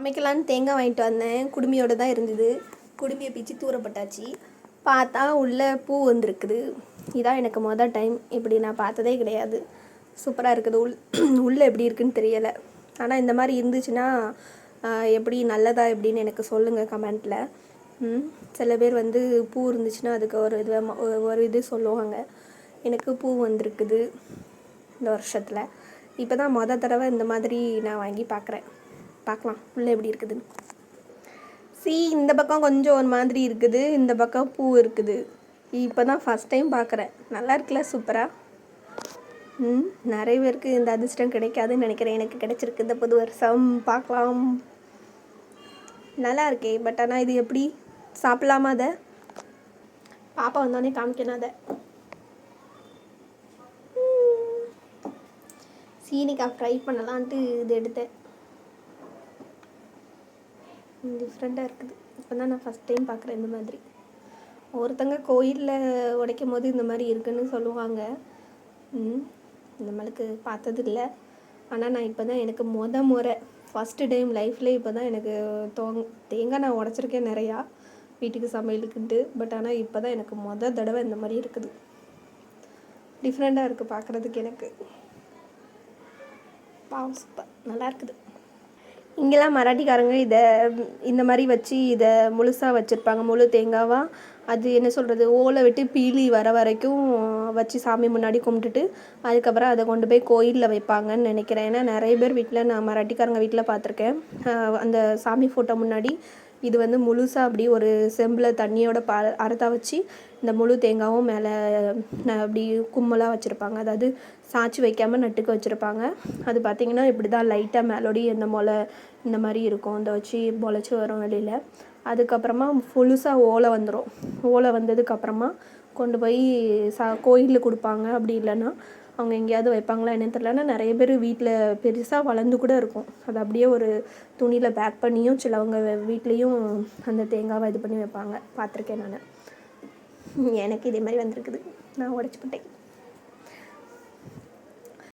சமைக்கலான்னு தேங்காய் வாங்கிட்டு வந்தேன். குடுமியோட தான் இருந்தது. குடுமியை பிச்சு தூரப்பட்டாச்சு. பார்த்தா உள்ளே பூ வந்திருக்குது. இதான் எனக்கு மொதல் டைம் இப்படி நான் பார்த்ததே கிடையாது. சூப்பராக இருக்குது. உள் உள்ளே எப்படி இருக்குன்னு தெரியலை. ஆனால் இந்த மாதிரி இருந்துச்சுன்னா எப்படி நல்லதா எப்படின்னு எனக்கு சொல்லுங்கள் கமெண்ட்டில் சில பேர் வந்து பூ இருந்துச்சுன்னா அதுக்கு ஒரு இது ஒரு இது சொல்லுவாங்க. எனக்கு பூ வந்திருக்குது இந்த வருஷத்தில். இப்போ தான் மொதல் தடவை இந்த மாதிரி நான் வாங்கி பார்க்குறேன். பார்க்கலாம். உள்ளே எப்படி இருக்குதுன்னு. சி இந்த பக்கம் கொஞ்சம் ஒரு மாதிரி இருக்குது. இந்த பக்கம் பூ இருக்குது. இப்போ தான் ஃபஸ்ட் டைம் பார்க்குறேன். நல்லா இருக்குல்ல சூப்பராக ம் நிறைய பேருக்கு இந்த அதிர்ஷ்டம் கிடைக்காதுன்னு நினைக்கிறேன். எனக்கு கிடைச்சிருக்கு இந்த புது வருஷம். பார்க்கலாம். நல்லா இருக்கே பட் ஆனால் இது எப்படி? சாப்பிடலாமா அதை? பாப்பா வந்தோடனே காமிக்கணும் அதை. ம். சீனிக்காய் ஃப்ரை பண்ணலான்ட்டு இது எடுத்தேன். டிஃப்ரெண்ட்டாக இருக்குது. இப்போ தான் நான் ஃபஸ்ட் டைம் பார்க்குறேன் இந்த மாதிரி. ஒருத்தங்க கோயிலில் உடைக்கும் போது இந்த மாதிரி இருக்குன்னு சொல்லுவாங்க. நம்மளுக்கு பார்த்தது ஆனால் நான் இப்போ தான் எனக்கு மொத முறை ஃபஸ்ட்டு டைம் லைஃப்பில் இப்போ தான் எனக்கு தோங் தேங்காய் நான் உடச்சிருக்கேன் நிறையா வீட்டுக்கு சமையலுக்குன்ட்டு. பட் ஆனால் இப்போ தான் எனக்கு மொதல் தடவை இந்த மாதிரி இருக்குது. டிஃப்ரெண்ட்டாக இருக்குது பார்க்குறதுக்கு எனக்கு. பாவம் சூப்பர் நல்லா இருக்குது. இங்கெல்லாம் மராட்டிக்காரங்க இதை இந்த மாதிரி வச்சு இதை முழுசாக வச்சுருப்பாங்க. முழு தேங்காவாக அது என்ன சொல்கிறது ஓலை விட்டு பீலி வர வரைக்கும் வச்சு சாமி முன்னாடி கும்பிட்டுட்டு அதுக்கப்புறம் அதை கொண்டு போய் கோயிலில் வைப்பாங்கன்னு நினைக்கிறேன். ஏன்னா நிறைய பேர் வீட்டில் நான் மராட்டிக்காரங்க வீட்டில் பார்த்துருக்கேன். அந்த சாமி ஃபோட்டோ முன்னாடி இது வந்து முழுசாக அப்படி ஒரு செம்பில் தண்ணியோட ப அறுத்தா வச்சு இந்த முழு தேங்காவும் மேலே அப்படி கும்மலாக வச்சுருப்பாங்க. அதாவது சாய்ச்சி வைக்காமல் நட்டுக்கு வச்சுருப்பாங்க. அது பார்த்திங்கன்னா இப்படி தான் லைட்டாக மேலோடி இந்த முளை இந்த மாதிரி இருக்கும். இந்த வச்சு முளைச்சி வரும் வெளியில். அதுக்கப்புறமா முழுசாக ஓலை வந்துடும் ஓலை வந்ததுக்கப்புறமா கொண்டு போய் சா கோயிலில் கொடுப்பாங்க. அப்படி இல்லைன்னா அவங்க எங்கேயாவது வைப்பாங்களா என்னன்னு தெரியல ஆனால் நிறைய பேர் வீட்டில் பெருசாக வளர்ந்து கூட இருக்கும். அது அப்படியே ஒரு துணியில் பேக் பண்ணியும் சிலவங்க வீட்லேயும் அந்த தேங்காவை இது பண்ணி வைப்பாங்க. பார்த்துருக்கேன் நான். எனக்கு இதே மாதிரி வந்திருக்குது. நான் உடச்சி போட்டேன்.